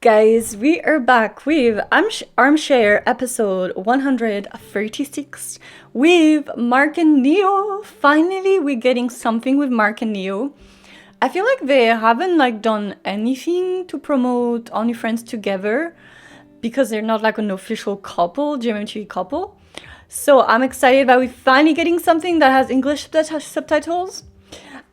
Guys, we are back with Armchair episode 136 with Mark and Neo. Finally, we're getting something with Mark and Neo. I feel like they haven't like done anything to promote Only Friends together because they're not like an official couple, GMMTV couple. So I'm excited that we're finally getting something that has English subtitles.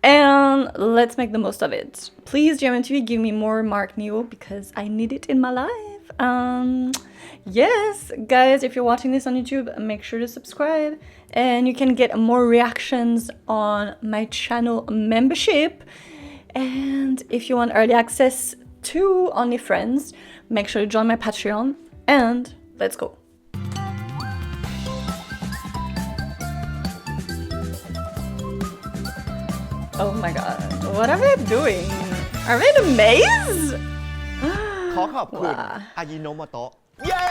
And let's make the most of it. Please, GMMTV, give me more Mark Neo because I need it in my life. Um, yes, guys, if you're watching this on YouTube, make sure to subscribe. And you can get more reactions on my channel membership. And if you want early access to Only Friends, make sure to join my Patreon. And let's go. Oh my god, what are they doing? Are they in a maze? ขอขอบคุณว้า อายิโนโมโตะเย้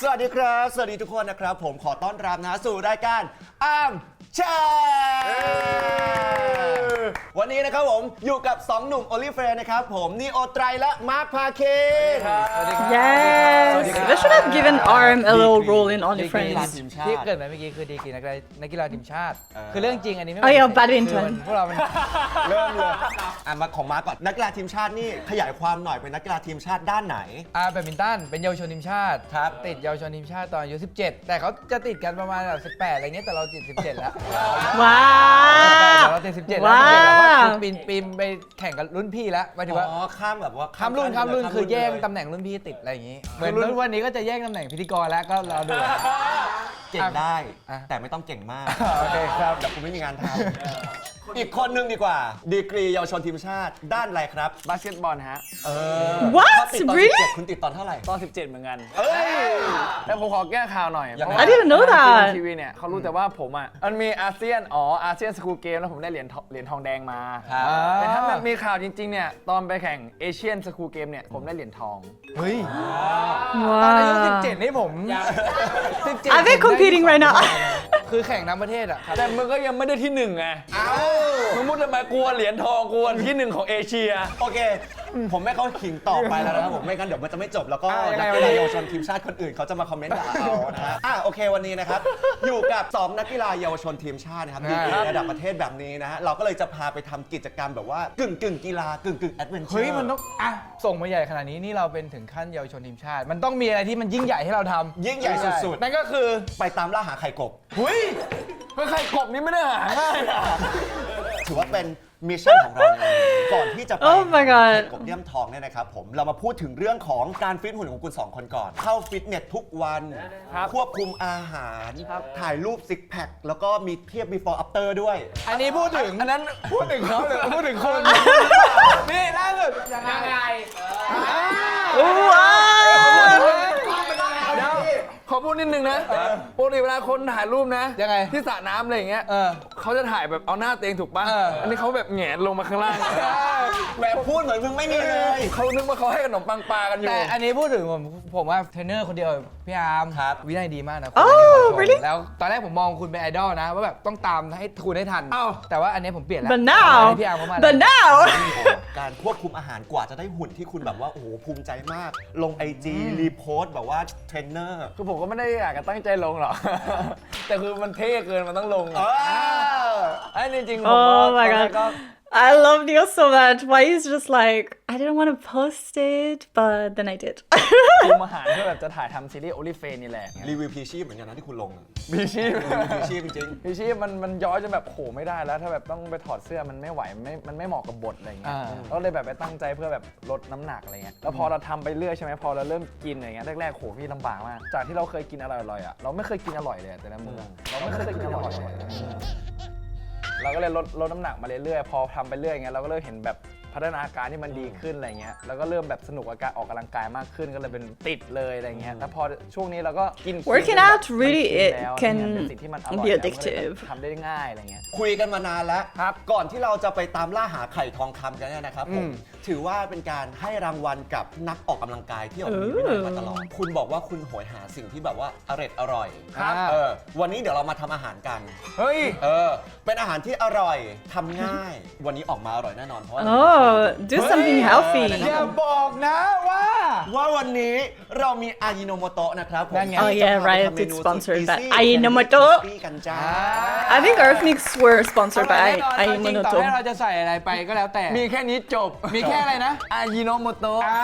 สวัสดีครับ สวัสดีทุกคนนะครับ ผมขอต้อนรับนะสู่รายการอ้ามแชร์ วันนี้นะครับผมอยู่กับ 2 หนุ่มโอลิเฟรนะครับผมนีโอไตรและมาร์คพาเคน Yes! They should have given Arm a little role in ดี Only กรี Friends. ทีมชาที่ติเกิดมาเมื่อกี้คือดีกรีนักกีฬานักกีฬาทีมชาติ คือเรื่องจริงอันนี้ไม่ Oh, yeah, คือ badminton มันพวกเราเป็น เริ่มเลยอะมาของมาร์คก่อนนักกีฬาทีมชาตินี่ขยายความหน่อยเป็นนักกีฬาทีมชาติด้านไหน อาแบดมินตันเป็นเยาวชนทีมชาติครับ ติดเยาวชนทีมชาติตอนอายุ17 แต่เขาจะติดกันประมาณแบบ18อะไรเงี้ยแต่เราติด 17 แล้วแต่ Wow! เราติด 17 แล้ว17เราก็คือว้าวปีนปีนไปแข่งกับรุ่นพี่แล้วหมายถึงว่าอ๋อข้ามแบบว่าข้ามรุ่นข้ามรุ่นคือแย่งเลยตำแหน่งรุ่นพี่ติดอะไรอย่างงี้เหมือนรุ่นวันนี้ก็จะแย่งตำแหน่งพิธีกรแล้วก็เราดู เก่งได้อะแต่ไม่ต้องเก่งมากโอเคครับเดี๋ยวคุณไม่มีงานทำ อีกคนนึงดีกว่า ดีกรีเยาวชนทีมชาติ ด้านอะไรครับ บาสเกตบอลฮะ เออ What? ถ้าติดตอน Really? 17คุณติดตอนเท่าไหร่ ตอน 17 เหมือนกัน เอ้ย แต่ผมขอแก้ข่าวหน่อย ยังไง เพราะว่า I didn't know that ทีวีเนี่ยเขารู้แต่ว่าผมอะ มันมีอาเซียน อ๋อ อาเซียนสกูลเกมแล้วผมได้เหรียญทองเหรียญทองแดงมา ครับแต่ถ้ามันมีข่าวจริง ๆ เนี่ย ตอนไปแข่งเอเชียนสกูลเกมเนี่ย ผมได้เหรียญทอง เฮ้ย ตอนอายุ Wow. 17 นี่ผม 17 Are they competing right now? คือแข่งทั้งประเทศอะครับ แต่มึงก็ยังไม่ได้ที่หนึ่งไง เอ้ามึงมุดทำไมกลัวเหรียญทองกลัวที่หนึ่งของเอเชีย โอเค ผมไม่เข้าขิงต่อไปแล้วนะครับผมไม่งั้นเดี๋ยวมันจะไม่จบแล้วก็อะยังไงนักกีฬาเยาวชนทีมชาติคนอื่นเขาจะมาคอมเมนต์ด่าเอานะฮะอะโอเควันนี้นะครับ อยู่กับ2นักกีฬาเยาวชนทีมชาตินะครับดีกรีระดับประเทศแบบนี้นะฮะเราก็เลยจะพาไปทำกิจกรรมแบบว่ากึ่งกึ่งๆกีฬากึ่งกึ่งแอดเวนเจอร์ เฮ้ยมันต้องอะส่งมาใหญ่ขนาดนี้นี่เราเป็นถึงขั้นเยาวชนทีมชาติ มันต้องมีอะไรที่มันยิ่งใหญ่ให้เราทำยิ่งใหญ่สุดนั่นก็คือๆไปตามล่าหาไข่กบเฮ้ยเฮ้ยไข่กบนี่ไม่ได้หาง่ายนะ ถือว่าเป็น มิชชั่นของเราในวันนี้ก่อนที่จะไป Oh my god ไข่กบเลี่ยมทองเนี่ยนะครับผมเรามาพูดถึงเรื่องของการฟิตหุ่นของคุณสองคนก่อน เข้าฟิตเนสทุกวันครับควบคุมอาหารถ่ายรูปซิกแพคแล้วก็มีเทียบ before after ด้วย อันนี้พูดถึงอันนั้นพูดถึงเขาหรือพูดถึงคน นี่ล่าสุดยังไงเดี๋ยว ขอพูดนิดนึงนะปกติเวลาคนถ่ายรูปนะยังไงที่สระน้ำอะไรอย่างเงี้ยเออเขาจะถ่ายแบบเอาหน้าเตวเองถูกป่ะเอออั อันนี้เขาแบบแหงนลงมาข้างล่างแบบพูดเหมือนมึงไม่มีเลย เขานึกว่าเขาให้ขนมปังปลากันอยู่แต่อันนี้พูดถึงผมผมว่าเทรนเนอร์คนเดียวพี่อาร์มครับวินัยดีมากนะ Oh คุณ really? แล้วตอนแรกผมมองคุณเป็นไอดอลนะ ว่าแบบต้องตามให้คุณให้ทันอ้าวแต่ว่าอันนี้ผมเปลี่ยนแล้ว But now, พี่อาร์มเขามา but now, การควบคุมอาหารกว่าจะได้หุ่นที่คุณแบบว่า โอ้โห ภูมิใจมาก ลงไอจีรีโพสต์แบบว่าเทรนเนอร์ คือผมก็ไม่ได้อยากจะตั้งใจลงหรอก แต่คือมันเท่เกินมันต้องลงเออะอไอ้นี่จริงๆผม oh ก็ my ตอนแรกก็ god. I love Neil so much. Why he's just like, I didn't want to post it, but then I did. คุมอาหารเพื่อแบบจะถ่ายทำซีรีส์โอลิเฟนนี่แหละรีวิวพีชีพเหมือนกันนะที่คุณลงอะมีชีพรีวิวพีชีพจริง พี่ชีพมันมันย้อยจนแบบโหไม่ได้แล้ว ถ้าแบบต้องไปถอดเสื้อมันไม่ไหวไม่มันไม่เหมาะกับบทอะไรเงี้ยอ่าเราเลยแบบไปตั้งใจเพื่อแบบลดน้ำหนักอะไรเงี้ยแล้วพอเราทำไปเรื่อยใช่ไหมพอเราเริ่มกินอะไรเงี้ยแรกๆโหพี่ลำบากมากจากที่เราเคยกินอร่อยๆอะเราไม่เคยกินอร่อยเลยอะแต่ละมื้อเราไม่เคยกินอร่อยเลย เราก็เลยลดลดน้ำหนักมาเรื่อยๆ พอทำไปเรื่อยอย่างเงี้ยเราก็เริ่มเห็นแบบ พัฒนาการที่มันดีขึ้นอะไรเงี้ยแล้วก็เริ่มแบบสนุกกับการออกกำลังกายมากขึ้นก็เลยเป็นติดเลยอะไรเงี้ยแล้วพอช่วงนี้เราก็กิน Working แบบ out really มัน it แล้ว can อะไรเงี้ยเป็นสิ่งที่มันอร่อย be แล้วก็เลย addictive ทำได้ง่ายอะไรเงี้ยๆคุยกันมานานแล้วครับก่อนที่เราจะไปตามล่าหาไข่ทองคำกันเนี่ยนะครับผมอืม ถือว่าเป็นการให้รางวัลกับนักออกกำลังกายที่ออกมีวินัยมาตลอด คุณบอกว่าคุณโหยหาสิ่งที่แบบว่าอร่อยอร่อยครับ เออวันนี้เดี๋ยวเรามาทำอาหารกัน เฮ้ย เออ เป็นอาหารที่อร่อยทำง่าย วันนี้ออกมาอร่อยแน่นอนเพราะว่า Oh do something healthy. อย่าบอกนะว่า ว่าวันนี้เรามีอายิโนโมโตะนะครับผมนั่นไง Oh, ที่ yeah, จะพาไป right, ทำเมนู it's sponsored สุด by easy Ajinomoto แถม crispy กันจ้า I think Earth Mix were sponsored แน่ by นอนเอาจริงต่อให้ Ayunomoto. เราจะใส่อะไรไปก็แล้วแต่ มีแค่นี้จบ มีแค่อะไรนะอายิโนโมโตะอ่า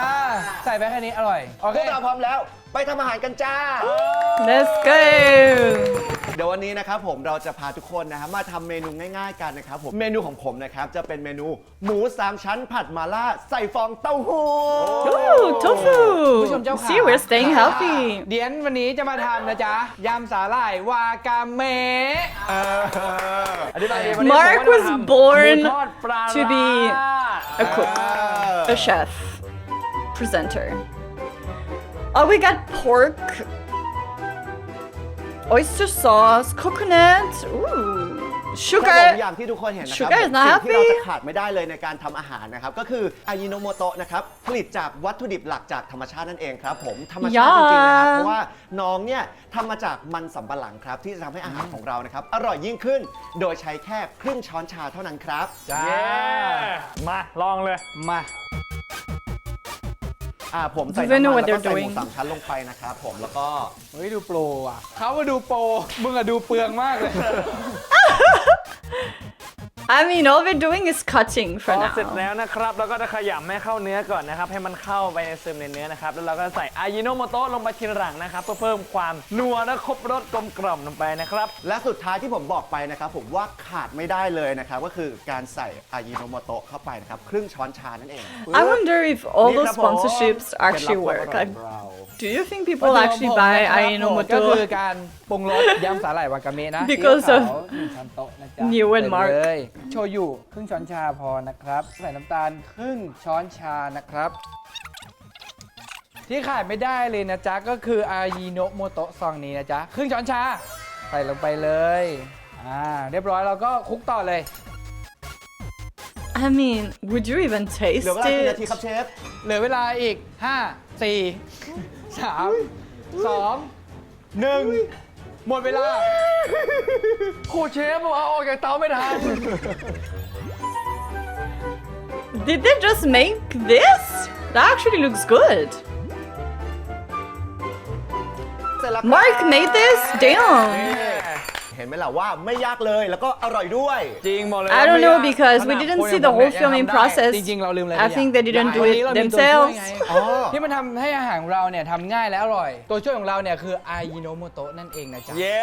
ใส่ไปแค่นี้อร่อย โอพเควกเราพร้อมแล้ว ไปทำอาหารกันจ้า Let's go. เดี๋ยววันนี้นะครับผมเราจะพาทุกคนนะครับมาทำเมนูง่ายๆกันนะครับผมเมนูของผมนะครับจะเป็นเมนูหมูสามชั้นผัดมาล่าใส่ฟองเต้าหู้ Ooh, ผู้ชม tofu. เจ้าขา See, we're staying healthy. เดียนวันนี้จะมาทำนะจ๊ะ ยำสาหร่ายวากาเมะอธิบายดีวันนี้ Mark ผมว่า was จะทำ born หมูทอดปลา to be ร้า a cook, a chef, presenter. Oh, we got pork, oyster sauce, coconut, ooh, ครับผม sugar. อย่างที่ทุกคนเห็นนะครั Sugar is ผม not สิ่งที่เรา healthy จะขาดไม่ได้เลยในการทำอาหารนะครับ ก็คืออายิโนโมโตะนะครับ ผลิตจากวัตถุดิบหลักจากธรรมชาตินั่นเองครับผมธรรมชาติจริงๆนะครับเพราะว่าน้องเนี่ยทำมาจากมันสำปะหลังครับ ที่จะทำให้อาหารของเรานะครับ อร่อยยิ่งขึ้น โดยใช้แค่ครึ่งช้อนชาเท่านั้นครับ จ้าเย้มา ลองเลย มา อ่าผมใส่ Do they น้ำ know มัน what แล้วก็ they're ใส่หมู doing? สามชั้นลงไปนะครับผมแล้วก็เฮ้ยดูโปรอะเขามาดูโปรมึงอะดูเปลืองมากเลย I mean, all we're doing is cutting พ for อเสร็จ now. แล้วนะครับเราก็จะขยำให้เข้าเนื้อก่อนนะครับ ให้มันเข้าไปในซึมในเนื้อนะครับ แล้วเราก็ใส่อายิโนโมโตะลงไปทีหลังนะครับ เพื่อเพิ่มความนัวและครบรสกลมกล่อมลงไปนะครับ และสุดท้ายที่ผมบอกไปนะครับ ผมว่าขาดไม่ได้เลยนะครับ ก็คือการใส่อายิโนโมโตะเข้าไปนะครับ ครึ่งช้อนชานั่นเอง I wonder if all นี่ those ครับผม sponsorships เคล็ดลับ actually ความ work. อร่อย Like, ของเรา do you think people actually buy ก็คือ Ayunomoto การปรุงรสยำสาหร่ายวากาเมะนะ Because ซีอิ๊ว of ขาวหนึ่งช้อนโต๊ะนะจ๊ะ you and ใส่ Mark เลยโชยุครึ่งช้อนชาพอนะครับ ใส่น้ำตาลครึ่งช้อนชานะครับ ที่ขาดไม่ได้เลยนะจ๊ะ ก็คืออายิโนโมโตะซองนี้นะจ๊ะ ครึ่งช้อนชา ใส่ลงไปเลย อ่า เรียบร้อยเราก็คลุกต่อเลย I mean, would you even เหลื taste อเวลากี่นาที it? ครับเชฟ เหลือเวลาอีก 5 4 3 2 1 หมดเวลา ครูเชฟบอกเอาออกจากเตาไม่ทัน Did they just make this? That actually looks good. เสร็จแล้วครับ Mark made this? Damn. เห็นไหมล่ะว่าไม่ยากเลยแล้วก็อร่อยด้วย จริงบอกเลย I don't know ว่าไม่ยาก because ข we นาด didn't คน see อย่าง the ผม whole เนี่ย filming ยังทำได้ process. จริงๆเราลืมอะไร I ไปอย่าง think they didn't do วัน it นี้เรามีตัวช่วย themselves. ไงอ๋อ ที่มันทำให้อาหารของเราเนี่ยทำง่ายและอร่อย ตัวช่วยของเราเนี่ยคืออายิโนโมโตะนั่นเองนะจ๊ะเย้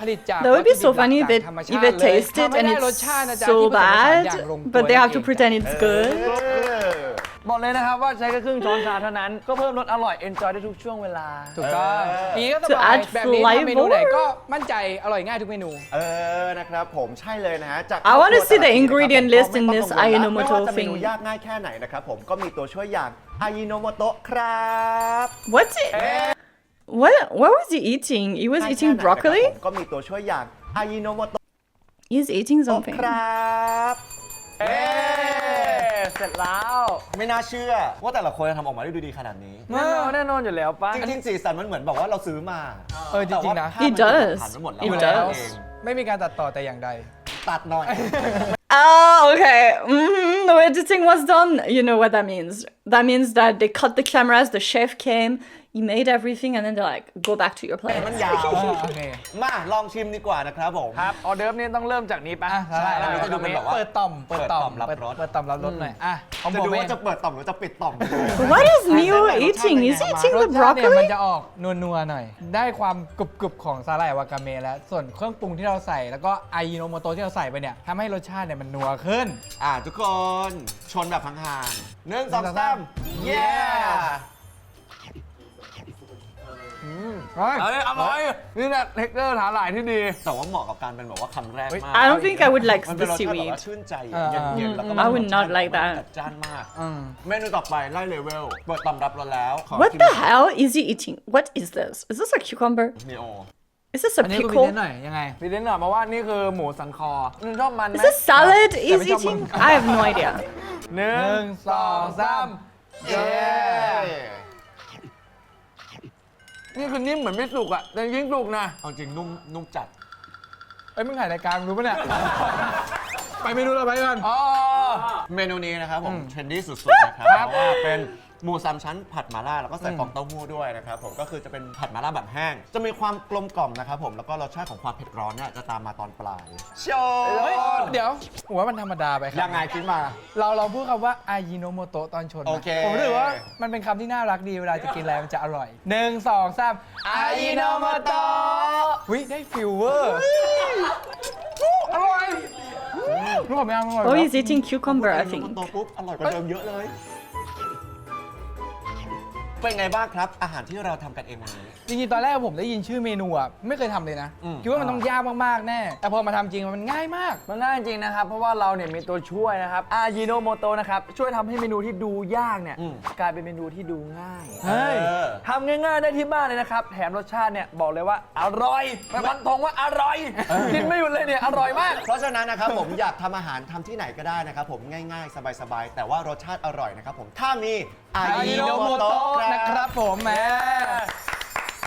ผลิตจาก That would be so วัตถุดิบ funny หลั if ก they จากธรรมชา if ติ they เลย taste ทำ it ให้ and ได้รส it's ชาตินะจ๊ะ so ที่ผสมผสานอย่า bad, งลงตัว but they have นั่ to นเอง pretend it's good. บอกเลยนะครับว่าใช้แค่ครึ่งช้อนชาเท่านั้น ก็เพิ่มรสอร่อย เอนจอยได้ทุกช่วงเวลา ถูกต้องนี่ก็ส To บาย add แบบนี้ทำเมนู flavor ไหนก็มั่นใจอร่อยง่ายทุกเมนู เออนะครับผมใช่เลยนะฮะจาก I wanna see the ครอบครัว ingredient แต่ละ list ที in นะครับ this ผมไม่ต้องกังวลละ Ajinomoto ไม่ว่าจะเมนู thing ยากง่ายแค่ไหนนะครับผมก็มีตัวช่วยอย่างอายิโนโมโตะครับ What's it? What what was he eating? He was ง่ายแค่ eating ไหนนะครับ broccoli? ผมก็มีตัวช่วยอย่างอายิโนโมโตะ He's eating something. ครับเอ๊ เสร็จแล้วไม่น่าเชื่อว่าแต่ละคนจะทำออกมาได้ดูดีขนาดนี้ แน่นอนแน่นอนอยู่แล้วป้าจริงๆสีสันมันเหมือนแบบว่าเราซื้อมาเออจริงๆนะแต่ว่าภาพมัน It does ผ่านไปหมดแล้ว It มัน does เองไม่มีการตัดต่อแต่อย่างใด ตัดหน่อย Oh, okay. hmm The editing was done. You know what that means. That means that they cut the cameras, the chef came, he made everything, and then they're like, go back to your มัน place. ยาว โอเค มาลองชิมดีกว่านะครับผม ครับออเดิร์ฟนี่ต้องเริ่มจากนี้ปะอะใช่อันนี้จะดูเป็นแบบว่าเปิดต่อมเปิดต่อมเปิดต่อมรับเปิดรส เปิดต่อมรับรสหน่อยอะของจะผมดูเอว่างจะเปิดต่อมหรือจะปิดต่อม What is Neo I don't know. eating? Is he eating ร the สชาติเนี่ยมัน broccoli? จะออกนัวๆหน่อย ได้ความกรุบๆของสาหร่ายวากาเมะแล้วส่วนเครื่องปรุงที่เราใส่แล้วก็อายิโนโมโตะที่เราใส่ไปเนี่ยทำให้รสชาติเนี่ยมันนัวขึ้น อ่าทุกคนชนแบบห่างๆหนึ่งสองสามเย้ เอาเลยอร่อยนี่แหละเทคเกอร์หาหลายที่ดี แต่ว่าเหมาะกับการเป็นแบบว่าคำแรกมาก I don't think I would like มันเป็น the รสชาติแบบ seaweed. ว่าชื่นใจอ่าเย็นๆแล้วก็ I would not like that จัดจ้านมาก อืม เมนูต่อไปไล่เลเวลเปิดตำรับเราแล้วขอ What ชิม the hell is he eating? What is this? Is this a cucumber? นีโอ Is this a อันนี้ก็มี pickle? นิดหน่อยยังไง พี่เดนหน่อยมาว่านี่คือหมูสันคอนึงชอบมันไหม Is this salad he's Sabi siya eating? mun- I have no idea. หนึ่หนึ่งงสองสามเย้ นี่คือนิ่มเหมือนไม่สุกอะ แต่ยิ่งสุกนะเอาจริงนุ่มนุ่มจัดเอ้ยมึงถ่ายรายการมึงรู้ปะเนี่ย ไปเมนูเราไปก่อนอ๋อ เมนูนี้นะครับผมอืมเทรนดี้สุดๆนะครับครับเพราะว่าเป็น หมูสามชั้นผัดหมาล่าแล้วก็ใส่ฟองเต้าหู้ด้วยนะครับผมก็คือจะเป็นผัดหมาล่าแบบแห้ง จะมีความกลมกล่อมนะครับผมแล้วก็รสชาติของความเผ็ดร้อนเนี่ยจะตามมาตอนปลายโชเฮ้ยว์เดี๋ยวผมว่ามันธรรมดาไปครัยังไงคิดมา เราเราพูดคำว่าอายิโนโมโตะตอนชนนะโอเค ผมรู้สึกว่ามันเป็นคำที่น่ารักดีเวลาจะกินอะไรมันจะอร่อยหนึ่งสองสามอายิโนโมโตะวิได้ฟิลเวอร์อร่อยรู้ผมยังอร่อย Oh, แล้ว he's eating cucumber, I โต think. ปุ๊บอร่อยกว่าเดิมเยอะเลย เป็นไงบ้างครับ อาหารที่เราทำกันเองวันนี้ จริงๆตอนแรกผมได้ยินชื่อเมนูอะไม่เคยทำเลยนะ อืม คิดว่ามันต้องยากมากๆแน่ แต่พอมาทำจริงมันง่ายมาก มันง่ายจริงนะครับ เพราะว่าเราเนี่ยมีตัวช่วยนะครับอายิโนโมโตนะครับ ช่วยทำให้เมนูที่ดูยากเนี่ย อืม กลายเป็นเมนูที่ดูง่ายเฮ้ยเออ ทำง่ายๆได้ที่บ้านเลยนะครับ แถมรสชาติเนี่ย บอกเลยว่าอร่อยมันฟันธงว่าอร่อย กินไม่หยุดเลยเนี่ย อร่อยมาก เพราะฉะนั้นนะครับ ผมอยากทำอาหารทำที่ไหนก็ได้นะครับ ผมง่ายๆ สบายๆ แต่ว่ารสชาติอร่อยนะครับผมถ้ามี อาอายิยิโนโนโมโมโตะโตะนะครับผมแหม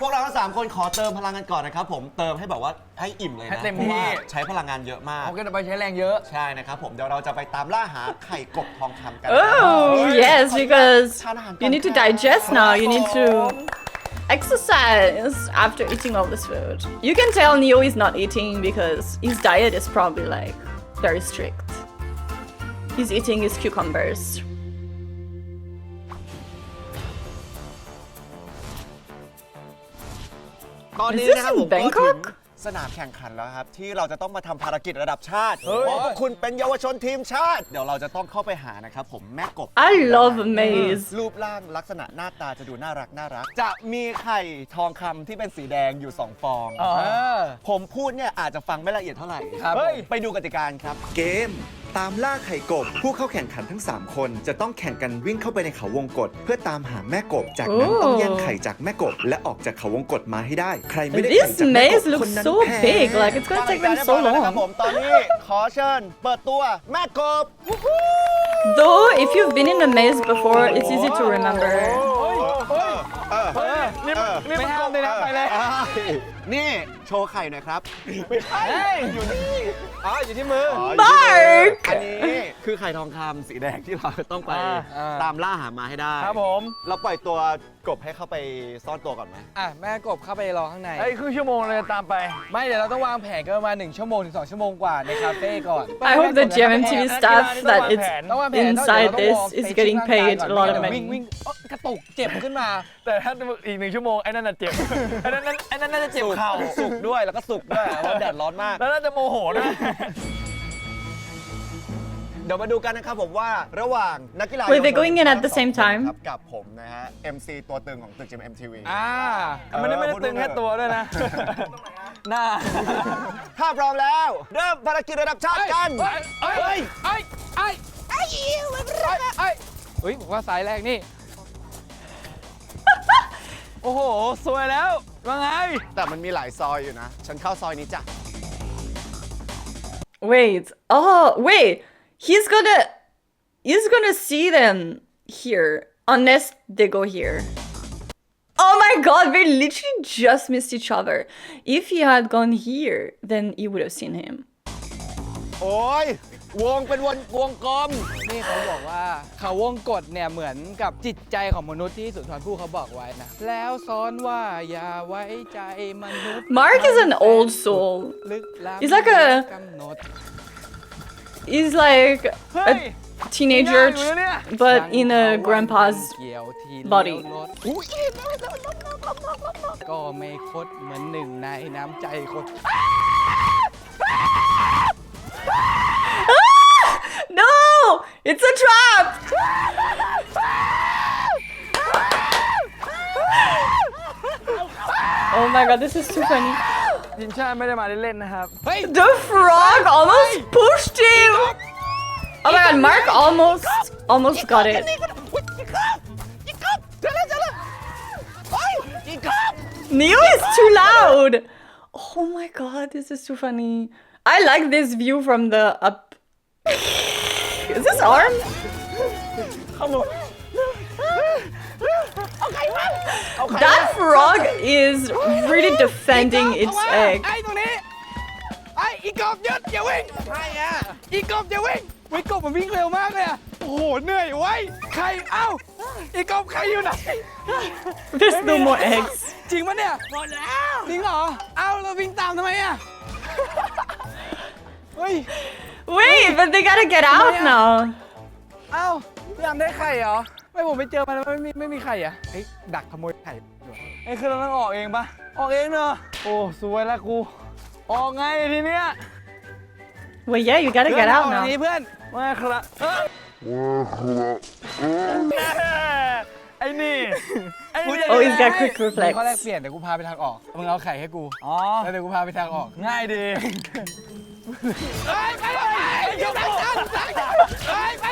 พวกเราทั้งสามคนขอเติมพลังกันก่อนนะครับผมเติมให้แบบว่าให้อิ่มเลยให้นะเต็มเพราะว่าที่ใช้พลังงานเยอะมากผมก็จะไปใช้แรงเยอะ ใช่นะครับผมเดี๋ยวเราจะไปตามล่าหาไข่กบทองคำกันนะครับ Oh, yes, because Tanahan you need to Kankan. digest now. You need to exercise after eating all this food. You can tell Neo is not eating because his diet is probably like very strict. He's eating his cucumbers. ตอนนี้ Is this นะครับ in ผมก็ถึง Bangkok? สนามแข่งขันแล้วครับ ที่เราจะต้องมาทำภารกิจระดับชาติเฮ้ยเพราะพวกคุณเป็นเยาวชนทีมชาติ เดี๋ยวเราจะต้องเข้าไปหานะครับผมแม่กบ I love a maze. รูปร่างลักษณะหน้าตาจะดูน่ารักน่ารัก จะมีไข่ทองคำที่เป็นสีแดงอยู่ 2 ฟองอ๋อเออผมพูดเนี่ยอาจจะฟังไม่ละเอียดเท่าไหร่ครับเฮ้ยผมไปดูกติกาครับ เกม ตามล่าไข่กบ ผู้เข้าแข่งขันทั้ง 3 คน จะต้องแข่งกันวิ่งเข้าไปในเขาวงกฏเพื่อตามหาแม่กบ จากนั้นโอ้ต้องแย่งไข่จากแม่กบ และออกจากเขาวงกฏมาให้ได้ ใครไม่ได้ไข่ This จากแม่กบ maze คน looks นั้น so แพ้ big. Like it's gonna take them so นะครับผม long. ตอนนี้ขอเชิญเปิดตัวแม่กบ Though, if you've been in a maze before, it's easy to remember. นี่มันนี่ไม่มันห้ามเลยนะไปเลย นี่ โชว์ไข่หน่อยครับเฮ้ยอยู่นี่อ๋ออยู่ที่มือ Mark! อันนี้คือไข่ทองคำสีแดงที่เราต้องไปอ่าตามล่าหามาให้ได้ครับผม เราปล่อยตัวกบให้เข้าไปซ่อนตัวก่อนไหมอะแม่กบเข้าไปรอข้างในไอ้ยครึ่งชั่วโมงเลยตามไป ไม่เดี๋ยวเราต้องวางแผนกันประมาณ1ชั่วโมงถึง2ชั่วโมงกว่าในคาเฟ่ก่อน I hope the GMMTV staff that ต้องวางแผ it's น inside เดี๋ยว this เราต้อง is วอร์ม getting เฟซชิ่ paid ง a lot of ร่างกายก่อน money. วิ่งวิ่งเอ้อกระตุกเจ็บขึ้นมา แต่ถ้าอีกหนึ่งชั่วโมงไอ้นั่นน่ะเจ็บ ไอ้นั่นน่ะไอ้นั่นน่าจะเจ็บเข่าสุกด้วยแล้วก็สุกด้วยเพราะแดดร้อนมาก แล้วน่าจะโมโหด้วยเดี๋ยวมาดูกันนะครับผมว่าระหว่างนักกีฬา Wait, they're เยาวชน going in at the ทั้ง same สองคน time? ครับกับผมนะฮะ MC ตัวตึงของตึก GMMTV อ่ามันไม่ได้ตึงแค่ตัวด้วยนะ หน้า ถ้าพร้อมแล้ว เริ่มภารกิจระดับชาติกันเอ้ยเอ้ยเอ้ยเอ้ยเอ้ยเอ้ยเฮ้ยผมว่าสายแรกนี่ โอ้โห สวยแล้วว่าไง แต่มันมีหลายซอยอยู่นะ ฉันเข้าซอยนี้จ้ะ Wait. Oh, wait. He's gonna he's gonna see them here unless they go here. Oh my god, they literally just missed each other. If he had gone here, then he would have seen him. โอ้ย วงเป็นวงวงกลม นี่เขาบอกว่าเขาวงกฎเนี่ยเหมือนกับจิตใจของมนุษย์ที่สุนทรภู่เขาบอกไว้นะ แล้วซ้อนว่าอย่าไว้ใจมนุษย์ Mark is an old soul. ลึกล้ำ He's like a- กำหนด He's like เฮ้ย a teenager, ง่ายอยู่นะเนี่ย but in a grandpa's เกี่ยวที body เลี้ยวรถก็ไม่คดเหมือนหนึ่งในน้ำใจคน No! It's a trap! oh my god, this is too funny. ทีมชาติไม่ได้มาเล่นๆนะครับ เฮ้ย The frog almost pushed him! Oh my god, Mark almost almost got it. Neo is too loud! Oh my god, this is too funny. I like this view from the up. Is this arm? That frog is really defending its egg. ไอ้ตรงนี้ไอ้อีกบยึดอย่าวิ่งไอ้อะอีกบอย่าวิ่งวิกบมันวิ่งเร็วมากเลยอะโอ้โหเหนื่อยไว้ยใครเอ้าอีกบใครอยู่ไหน There's no more eggs. จริงปะเนี่ยหมดแล้วจริงเหรอเอ้าเราวิ่งตามทำไมอะเฮ้ย Wait, but they gotta get out now. เอ้าพี่ยามได้ไข่เหรอ ไม่ผมไปเจอมันแล้วไม่มีไม่มีไข่อะเฮ้ยดักขโมยไข่อยู่ไอ้คือเราต้องออกเองปะออกเองเนอะโอ้สวยละกู ออกไงทีเนี้ย Well, yeah, you gotta เพื่อน get เอา out อัน now. นี้เพื่อนมาครับเอ้ยไอ้นี่ไอ้นี่ Oh, he's got quick มีข้อแรก reflex. เปลี่ยนเดี๋ยวกูพาไปทางออก มึงเอาไข่ให้กู อ๋อ แล้วเดี๋ยวกูพาไปทางออก ง่ายดี ไปไปไปยกกันไปไปไป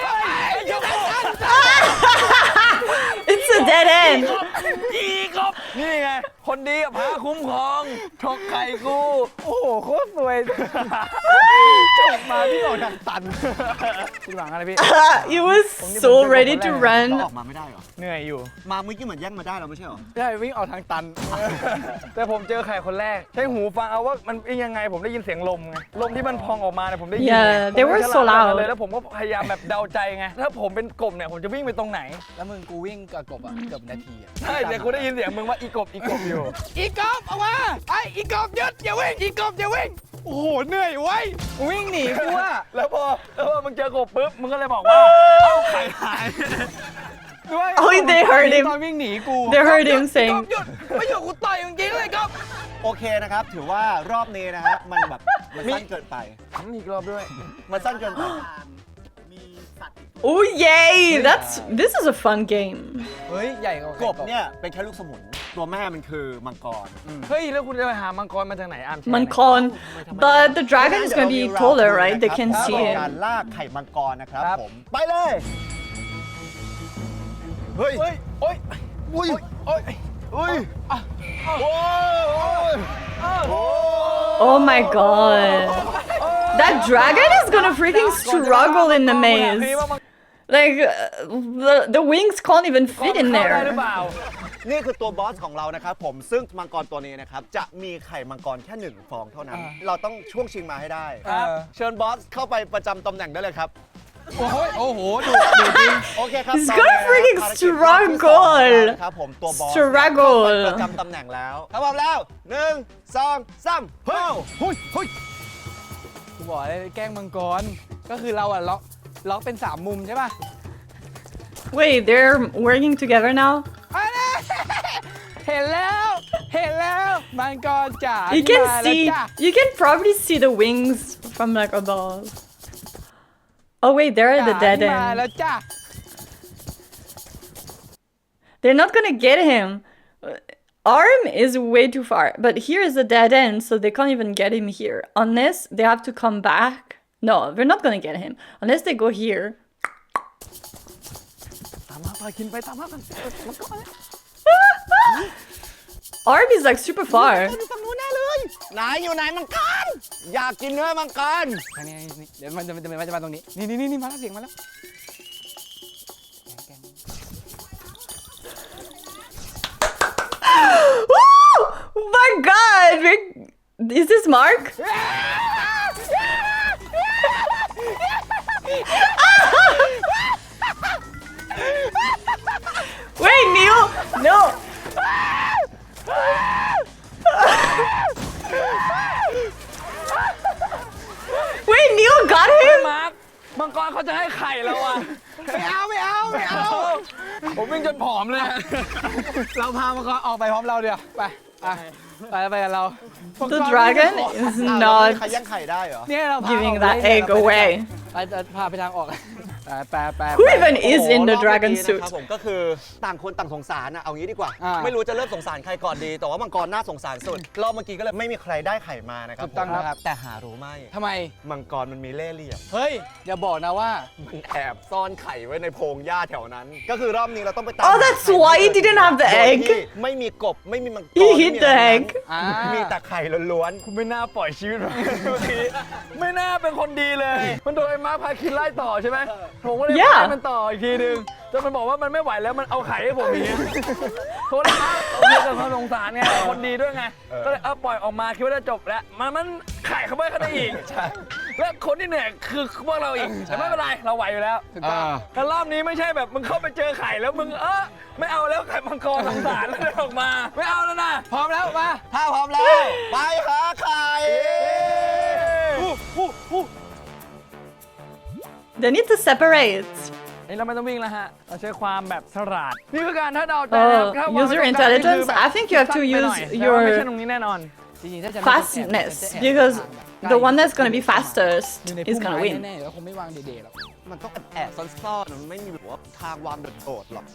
ยกกัน It's a dead end. อีกบนี่ไง คนดีกับพระคุ้มครองชกไข่กู โอ้โหโคตรสวยจบมาพี่ออกทางตันพี่หวังอะไรพี่ he was so ready to เรา run. ออกมาไม่ได้เหรอ เหนื่อยอยู่ มาเมื่อกี้เหมือนแย่งมาได้เราไม่ใช่เหรอใช่วิ่งออกทางตัน แต่ผมเจอไข่คนแรก ใช้หูฟังเอาว่ามันเป็นยังไงผมได้ยินเสียงลมไง ลมที่มันพองออกมาเนี่ยผมได้ยิน Yeah, ไง they ผม were ฉ so ลาด loud. เลยแล้วผมก็พยายามแบบเดาใจไง ถ้าผมเป็นกบเนี่ยผมจะวิ่งไปตรงไหน แล้วมึงกูวิ่งกับกบอะเกือบนาทีอะใช่แต่กูได้ยินเสียงมึงว่าอีกบอีกบอยู่ อีกบออกมาไอ้อีกบหยุดอย่าวิ่งอีกบอย่าวิ่งโอ้โหเหนื่อยไว้ยวิ่งหนีกูอะแล้วพอแล้วพอมึงเจอกบปุ๊บมึงก็เลยบอกว่าเอ้าไข่หายด้วย Oh, they heard him. ตอนวิ่งหนีกู They heard him กบ saying, หยุดไม่หยุดกูต่อยมึงจริงเลยครับโอเคนะครับ ถือว่ารอบนี้นะฮะมันแบบมันสั้นเกินไป ทำอีกรอบด้วย มันสั้นเกินไป "Oh yay! That's this is a fun game." เฮ้ย ใหญ่กว่ากบเนี่ยเป็นแค่ลูกสมุน ตัวแม่มันคือมังกร เฮ้ย แล้วคุณจะไปหามังกรมาจากไหนอามแชร์หน่อย Mancon, but the dragon is gonna be taller, right? They can ครับ see เป็น it. การลากไข่มังกรนะครับครับ ผม ไปเลย เฮ้ย เฮ้ยโอ๊ยอุ้ยโอ๊ยอุ้ยโอ้ย Oh my god. That dragon is gonna freaking struggle in the ก่อนจะ maze. ว่ามัง Like uh, the the wings can't even กร fit in เข้าได้หรือ there. เปล่า นี่คือตัวบอสของเรานะครับผมซึ่งมังกรตัวนี้นะครับ จะมีไข่มังกรแค่หนึ่งฟองเท่านั้นอ่าเราต้องช่วงชิงมาให้ได้ครับ เชิญบอสเข้าไปประจำตำแหน่งได้เลยครับ โอ้โหโอ้โหดูดูจริง โอเคครับ He's ตอน gonna นี้นะ freaking ภารกิจรอบที่สองของเรา struggle นะครับผมตัวบอส Struggle เข้าไปประจำตำแหน่งแล้วถ้าพร้อมแล้วหนึ่งสองสามเฮ้ยหุยหุยกู บอกเลยแกล้งมังกร ก็คือเราอะล็อกล็อกเป็นสามมุมใช่ป่ะ Wait, they're working together now? อันนี้เห็นแล้ว เห็นแล้วมังกรจ๋า You ที่ can มาแล้ว see จ้ะ you can probably see the wings from like above. Oh wait, they're at the จ๋า dead ที่มาแล้ว end. จ้ะ They're not gonna get him. Uh, Arm is way too far, but here is a dead end, so they can't even get him here. Unless they have to come back. No, they're not gonna get him. Unless they go here. ตามมาพากินไปตามมากันมังกร Arm is like super far. อยู่ฝั่งนู้นแน่เลย ไหนอยู่ไหนมังกร อยากกินเนื้อมังกร อันนี้นี่เดี๋ยวมันจะมันจะมันจะมาตรงนี้ นี่นี่นี่มาแล้วเสียงมาแล้ว Oh my god! Is this Mark? เราพามังกรออกไปพร้อมเราเดี๋ยวไปไปไปไปกับเรา The dragon is อ้าวแล้ว not มีใครแย่งไข่ได้เหรอ เนี่ยเราพา giving ออก that ไป egg away. ไปไปพาไปทางออก ไปไปไป Who even is โอ้โห in the รอบ dragon เมื่อกี้ suit? นะครับผมก็คือต่างคนต่างสงสารนะเอางี้ดีกว่า อ่าไม่รู้จะเริ่มสงสารใครก่อนดี แต่ว่ามังกรน่าสงสารสุด รอบเมื่อกี้ก็เลยไม่มีใครได้ไข่มานะครับถูกต้องผมนะครับ แต่หารู้ไหมทำไม มังกรมันมีเล่ห์เหลี่ยม เฮ้ย อย่าบอกนะว่า มันแอบซ่อนไข่ไว้ในโพรงหญ้าแถวนั้น ก็คือรอบนี้เราต้องไปตาม Oh, that's why he didn't have the โดย egg. ที่ไม่มีกบไม่มีมังกร He ไม่ hid มี the อะไรทั้ง egg. อ่านั้นมีแต่ไข่ล้วนคุณไม่น่าปล่อยชีวิตมันเมื่อกี้ไม่น่าเป็นคนดีเลย มันโดนไอ้มาร์คพาคินไล่ต่อใช่ไหม ผมก็เลย Yeah ไล่มันต่ออีกทีนึงจนมันบอกว่ามันไม่ไหวแล้วมันเอาไข่ให้ผมอย่างเงี้ยโทษนะเอาเรื่องกับความสงสารไงคนดีด้วยไง ก็เลยเอาปล่อยออกมาคิดว่าจะจบแล้ว มันมันไข่เข้าไปข้างในอีกและคนที่เหนื่อยคือพวกเราอีกแต่ไม่เป็นไรเราไหวอยู่แล้ว อ่าแต่รอบนี้ไม่ใช่แบบมึงเข้าไปเจอไข่แล้วมึงเออไม่เอาแล้วไข่มังกรสงสารแล้วเดินออกมา ไม่เอาแล้วนะพร้อมแล้วมาถ้าพร้อมแล้ว ไปหาไข่ They need to separate. นี่เราไม่ต้องวิ่งแล้วฮะ เราใช้ความแบบฉลาด นี่คือการถ้าเดาใจนะครับ Oh, ถ้าวางไว้ user ตรงกลางนี่คือ intelligence? แบบ I think you have to สั้นไปหน่ use อยแต่ว่า your ไม่ใช่ตรงนี้แน่นอน จริงๆถ้าจะไม่ Fastness จะแอบ because ใกล้ the one that's gonna be fastest อยู่ใน is พุ่ม gonna ไม้ win. แน่ๆแล้วคงไม่วางเด็ดๆหรอกมันต้องแอบๆซ่อนๆมันไม่มีแบบว่าทางวางโดดๆหรอก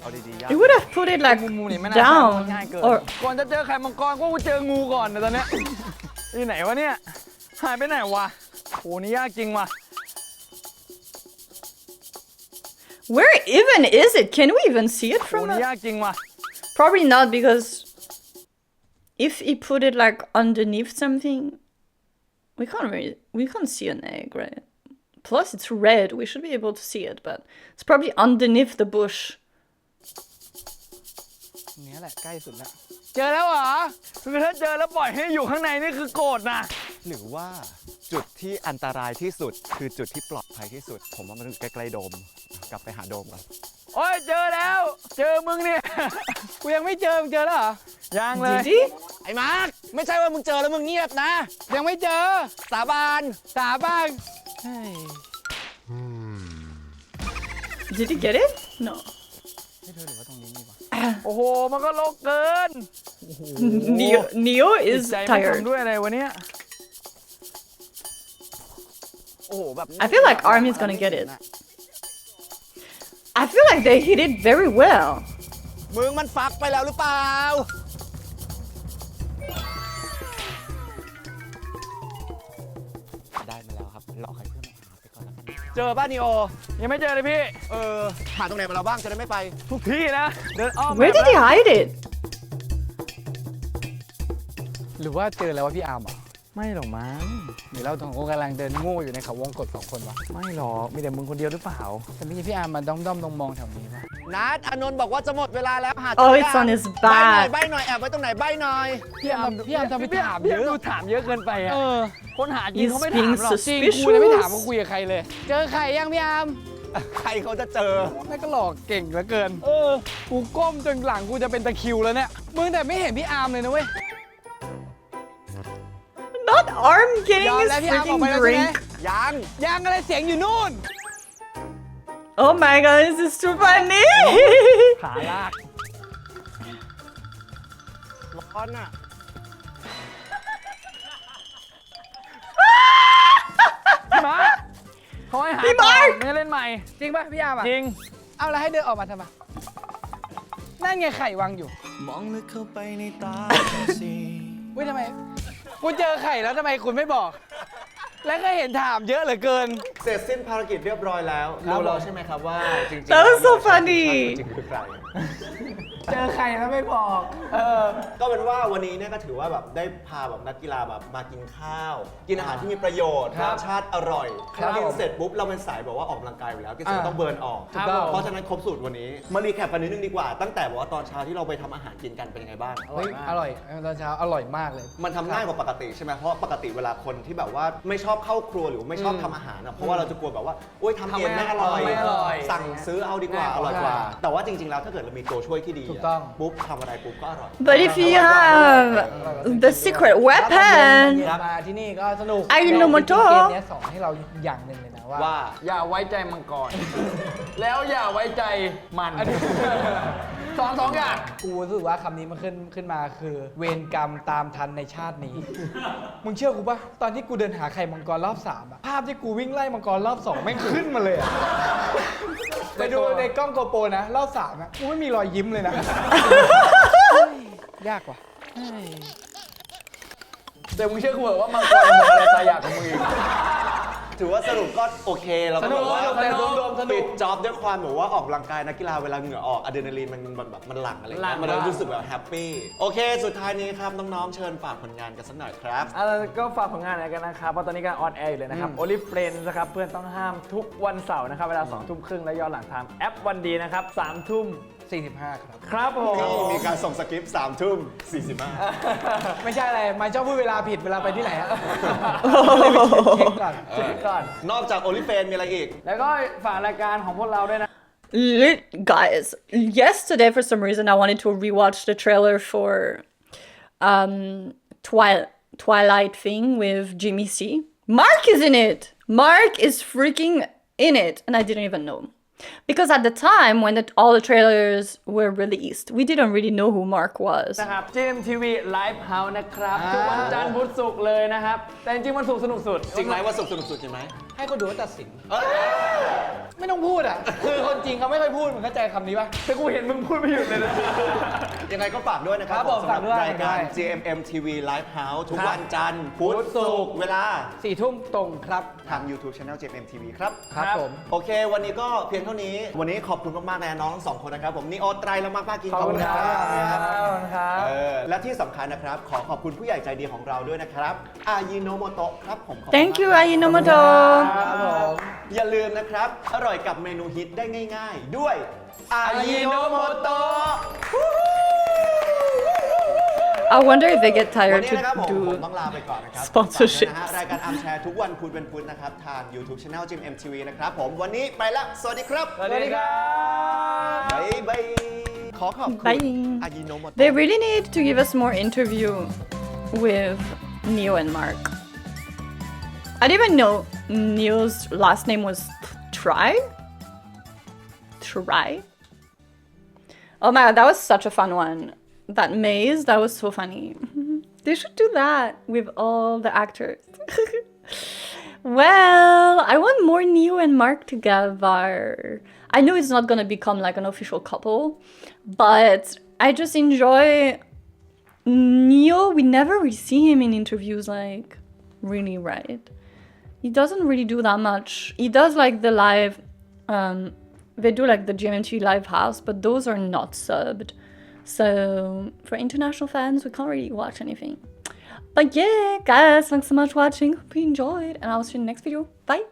เอาดีๆยาก You would have put it like มุมมุมนี่ไม่น่าใช่เพราะมัน down ง่ายเกิน or ก่อนจะเจอไข่มังกรก็กูเจองูก่อนนะตอนเนี้ยที่ไหนวะเนี่ย หายไปไหนวะ โหนี่ยากจริงว่ะ where even is it? Can we even see it โห from นี่ a- ยากจริงว่ะ Probably not because if he put it like underneath something, we can't really we can't see an egg, right? Plus it's red, we should be able to see it, but it's probably underneath the bush. ตรงเนี้ยแหละใกล้สุดแล้ว เจอแล้วเหรอคือถ้าเจอแล้วปล่อยให้อยู่ข้างในนี่คือโกรธนะ หรือว่าจุดที่อันตรายที่สุด คือจุดที่ปลอดภัยที่สุด ผมว่ามันใกล้ๆโดม กลับไปหาโดมก่อนโอ้ยเจอแล้ว เจอมึงเนี่ย กูยังไม่เจอมึงเจอแล้วเหรอยังเลย Did he? ไอ้มาร์คไม่ใช่ว่ามึงเจอแล้วมึงเงียบนะ ยังไม่เจอ สาบานสาบานเฮ้ย Did he get it? No. ไม่เธอหรือว่าตรงนี้มีวะ โอ้โห มันก็โลกเกิน Neo Neo จิต is ใจไม่ tired. ทำด้วยอะไรวะเนี่ย โอ้โห แบบ I feel like Army's gonna get it. I feel like they hit it very well. มึงมันฟักไปแล้วหรือเปล่า เจอบ้านนีโอ ยังไม่เจอเลยพี่ เออหาตรงไหนมาเราบ้างจะได้ไม่ไป ทุกที่นะ เดินอ้อม Where แบบ did he hide it? หรือว่าเจอแล้วว่าพี่อาร์มเหรอะไม่หรอกมั้งหรือเราสองคนกำลังเดินโง่อยู่ในเขาวงกดสองคนวะไม่หรอกมีแต่มึงคนเดียวหรือเปล่า แต่ไม่ใช่พี่อาร์มมาด้อมด้อมมองมองๆแถวนี้วะนัดอานนท์บอกว่าจะหมดเวลาแล้วหา Oh, เจ it's ยัง on his ใบหน่อย back. ใบหน่อยแอบไว้ตรงไหนใบหน่อย พี่อาร์มพี่อาร์มจะไปถามพี่เยอะดูถามเยอะเกินไปอะเออ คนหาจริงเขาไม่ถาม He's หรอก being จริง suspicious. กูเลยไม่ถามว่าคุยกับใครเลย เจอใครยังพี่อาร์มใครเขาจะเจอ แม่งก็หลอกเก่งเหลือเกิน เออ กูก้มจนหลังกูจะเป็นตะคริวแล้วเนี่ย มึงแต่ไม่เห็นพี่อาร์มเลยนะเว้ย Not Arm getting ยอม his แล้วพี่อาร์มออก freaking ไปแล้วใช่ไหม drink. ยังยังอะไรเสียงอยู่นู่น Oh my god, this is too funny. ขาลาก ร้อนอะ พี่มาร์คเขาให้หาพี่มาร์ค ต่อไม่ได้เล่นใหม่ จริงป่ะพี่อาร์มอะ จริง เอาแล้วให้เดินออกมาทำไมนั่นไงไข่วางอยู่มองลึกเข้าไปในตาสิอุ้ยทำไม กูเจอไข่แล้วทำไมคุณไม่บอก แล้วก็เห็นถามเยอะเหลือเกิน เสร็จสิ้นภารกิจเรียบร้อยแล้ว รู้แล้วใช่ไหมครับว่าจริงๆ That was so แล้ว funny จริงๆคือใคร เจอไข่แล้วไม่บอก เออ ก็เป็นว่าวันนี้เนี่ยก็ถือว่าแบบได้พาแบบนักกีฬาแบบมากินข้าว กินอาหารที่มีประโยชน์ครัรบสชาติอร่อยครับกินผมเสร็จปุ๊บเราเป็นสายแบบว่าออกกำลังกายอยู่แล้วกินเสร็จอ่าต้องเบิร์นออกถูกต้องเพราะฉะนั้นครบสูตรวันนี้มารีแคปกันนิดนึงดีกว่า ตั้งแต่บอกว่าตอนเช้าที่เราไปทำอาหารกินกันเป็นยังไงบ้าง เฮ้ยอร่อยตอนเช้าอร่อยมากเลย มันทำง่ายกว่าปกติใช่ไหมเพราะปกติเวลาคนที่แบบว่าไม่ชอบเข้าครัวหรือไม่ชอบทำอาหารอะเพราะว่าเราจะกลัวแบบว่าโอ๊ยทำเองไม่อร่อย ไม่อร่อยสั่งซื้อเอาดีกว่าใช่อร่อยกว่า แต่ว่าจริงๆแล้วถ้าเกิดเรามีตัวช่วยที่ดีะถูกต้อง ปุ๊บทำอะไรปุ๊บก็อร่อย But if you have the secret เย็ weapon, นมาที่นี่ก็สนุกไอ้โนโมโตะ เกมเนี้ยสอนให้เราอย่างหนึ่งเลยนะว่า ว่า อย่าไว้ใจมังกร แล้วอย่าไว้ใจมันอันนี้สอนสองอย่าง กูรู้สึกว่าคำนี้มันขึ้นขึ้นมาคือ เวรกรรมตามทันในชาตินี้ มึงเชื่อกูปะตอนที่กูเดินหาไข่มังกรรอบสามอะภาพที่กูวิ่งไล่มังกรรอบสองแม่งขึ้นมาเลยอะ ไปดูในกล้องโกโปรนะรอบสามอะกูไม่มีรอยยิ้มเลยนะ ยากว่ะแต่มึงเชื่อกูเหรอว่ามังกรมันอะไรตายอยากกับมึงอีก ถือว่าสรุปก็โอเคเราก็สนุบกอกว่าสนุกแต่รวมๆสนุกปิดจ็อบด้วยความแบบว่าออกกำลังกายนักกีฬาเวลาเหงื่อออกอะดรีนาลีนมันมันแบบมันหลั่งอะไรอย่างหลั่เงี้งยมันเลยมาก รู้สึกแบบแฮปปี้โอเค สุดท้ายนี้ครับน้องๆเชิญฝากผลงานกันสักหน่อยครับ อะก็ฝากผลงานอะไรกันนะครับ เพราะตอนนี้กำลังออนแอร์อยู่เลยนะครับ o l i v e Friends นะครับเพื่อนต้องห้ามทุกวันเสาร์นะครับ เวลา2ทุ่มครึ่งและย้อนหลังทางแอปวันดีนะครับ3ทุ่ม 45 ครับ ครับผม นี่มีการส่งสคริปต์สามทุ่มสี่สิบห้าไม่ใช่อะไรไม่ชอบพูดเวลาผิดเวลาไปที่ไหนฮะเช็คก่อนเช็คก่อน นอกจากโอลิเฟนมีอะไรอีก แล้วก็ฝากรายการของพวกเราด้วยนะ Lit guys, yesterday for some reason I wanted to rewatch the trailer for um Twi- Twilight thing with Jimmy C. Mark is in it. Mark is freaking in it and I didn't even know. Because at the time when the, all the trailers were released, we didn't really know who Mark was. นะครับ GMTV Live House นะครับทุกวันจันทร์พุธศุกร์เลยนะครับ แต่จริงๆวันศุกร์สนุกสุด จริงไหมว่าสุดสนุกสุดจริงไหมให้คนดูเขาตัดสิน ไม่ต้องพูดอะ คือคนจริงเขาไม่ค่อยพูดมึงเข้าใจคำนี้ปะ แต่กูเห็นมึงพูดไม่หยุดเลยนะ ยังไงก็ฝากด้วยนะครับครับผมสำหรับฝากด้วยรายการ ได้ GMM TV Live House ทุกครับวันจันทร์พุธพุธศุศุกกร์ ร์เวลาสี่ทุ่มตรงครับ ทาง YouTube Channel GMM TV ครับ ครับผม โอเค วันนี้ก็เพียงเท่านี้ วันนี้ขอบคุณมากๆนะน้องทั้งสองคนนะครับ ผมนีโอไตรและมากมากๆกินขอบคุณครับครับ ขอบคุณครับ เออและที่สำคัญนะครับ ขอขอบคุณผู้ใหญ่ใจดีของเราด้วยนะครับอายิโนโมโตะครับผมขอบคุณ Thank you, มาก Ajinomoto. ครับผมอย่าลืมนะครับ อร่อยกับเมนูฮิตได้ง่าย ๆ ด้วยอายิโนโมโตะ I wonder if they get tired to do ผมต้องลาไปก่อนนะครับ sponsorship YouTube Channel Jim MTV They really need to give us more interview with Neil and Mark. I didn't even know Neil's last name was Try. Try. Oh my god, that was such a fun one. That maze, that was so funny. They should do that with all the actors. well, I want more Neo and Mark together. I know it's not gonna become like an official couple, but I just enjoy Neo. We never really see him in interviews, like really, right? He doesn't really do that much. He does like the live, um, they do like the GMT live house, but those are not subbed. So for international fans, we can't really watch anything. But yeah, guys, thanks so much for watching. Hope you enjoyed, and I'll see you in the next video. Bye.